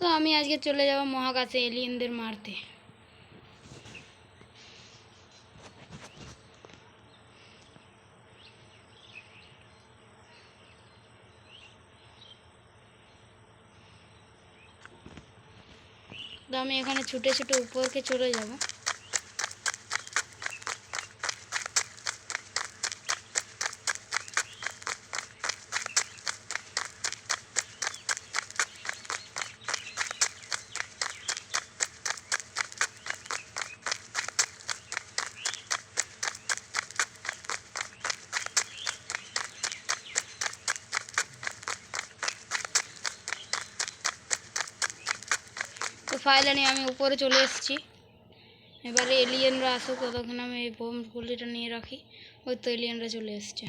তো আমি আজকে চলে যাব মহাকাশে এলিয়েনদের মারতে। তো আমি এখানে ছুটে ছুটে উপরকে চলে যাব। ফাইনালি আমি উপরে চলে এসেছি। এবারে এলিয়েনরা আসুক, ততক্ষণ আমি এই বোম গুলিটা নিয়ে রাখি। ওই তো এলিয়েনরা চলে এসছে।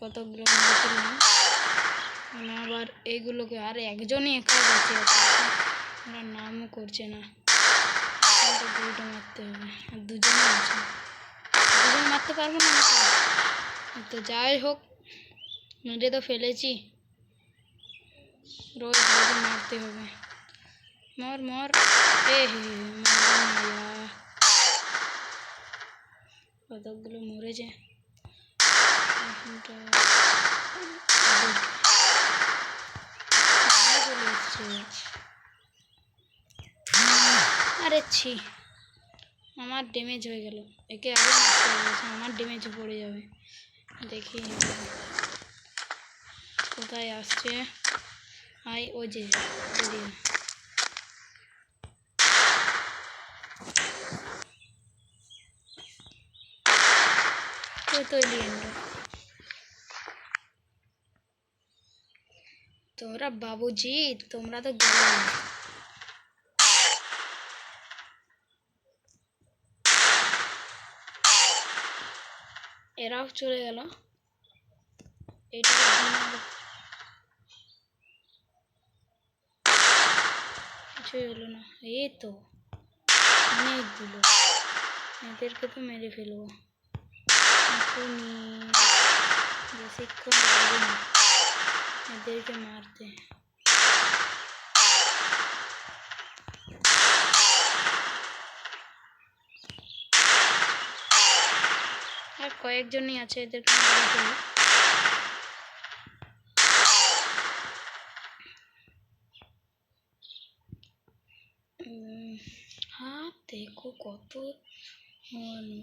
কতগুলো মানে আবার এইগুলোকে আর একজনই একা বেঁচে আছে। ওরা নামও করছে না। তো মারতে হবে। আর দুজনে আছে। দুজন মারতে পারব না তো। যাই হোক মেরে তো ফেলেছি। রোজ রোজ মারতে হবে। মর মর। এ কতকগুলো চলে এসছে। আরে ছি। আমার ড্যামেজ হয়ে গেল। একে হবে আমার ড্যামেজ পড়ে যাবে। দেখি। কোথায় আসছে? যে ওদিকে। ওই তো এলিয়েনটা তোমরা বাবুজি তোমরা তো গেলে এরাও চলে গেল এইটা কিছুই হলো না। এই তো অনেক অনেকগুলো। এদেরকে তো মেরে ফেলব। বেশিক্ষণ না। এদেরকে মারতে। আর কয়েকজনই আছে এদেরকে মেরে ফেলব উম, হ্যাঁ দেখো কত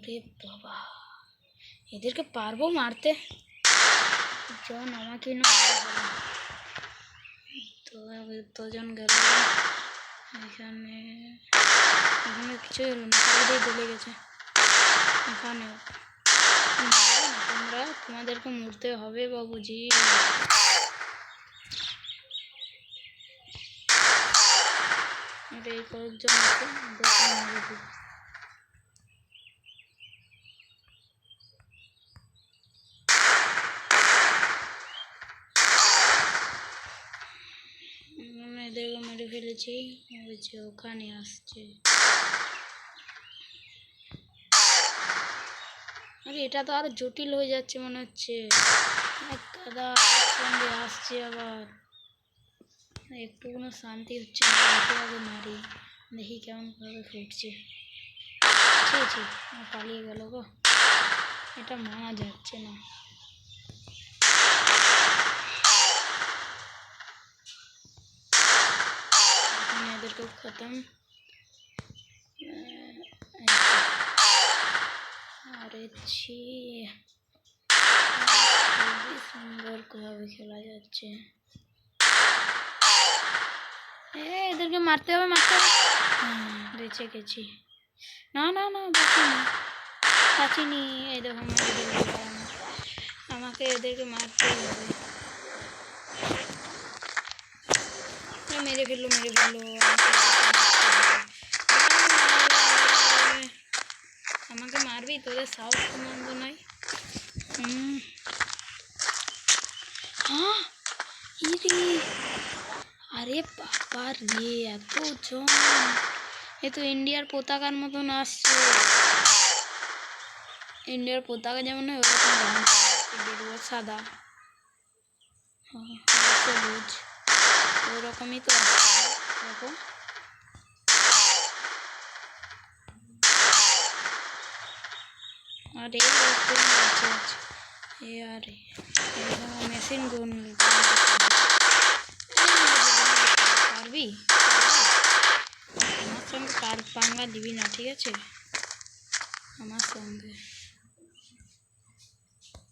রে বাবা। এদেরকে পারব মারতে? জন আমাকে না তো দুজন গেল। এখানে এখানে কিছুই হলো না গলে গেছে। এখানেও তোমরা, তোমাদেরকে মরতে হবে বাবুজি এটা এই কয়েকজন আছে ওদেরকে মেরে দিই আমি এদেরকে মেরে ফেলেছি ওই ওখানে আসছে। আরে এটা তো আরও জটিল হয়ে যাচ্ছে মনে হচ্ছে। গাদা আসছে আবার। একটু কোনো শান্তি হচ্ছে না আগে মারি। দেখি কেমন ভাবে ফুটছে। ছি ছি পালিয়ে গেল গো। এটা মানা যাচ্ছে না। আহ, এই আরে এদেরকে মারতে হবে মারতে হবে। হ্যাঁ, বেঁচে গেছি। না না না বাঁচিনি বাঁচিনি এই দেখো আমাকে এদেরকে মারতেই হবে এ, মেরে ফেলল মেরে ফেলল। আমাকে মারবি, তোদের সাহস মন্দ নয় হ্যাঁ ইরে। আরে বাবা রে, এত জন। এ তো ইন্ডিয়ার পতাকার মতন আসছে। ইন্ডিয়ার পতাকা যেমন হয়, ওরকম সাদা। সবুজ ওরকমই তো। দেখো। আরে একদম আছে। এ আরে মেশিন গুন পারবি? আমার সঙ্গে পাঙ্গা দিবি না, ঠিক আছে? আমার সঙ্গে।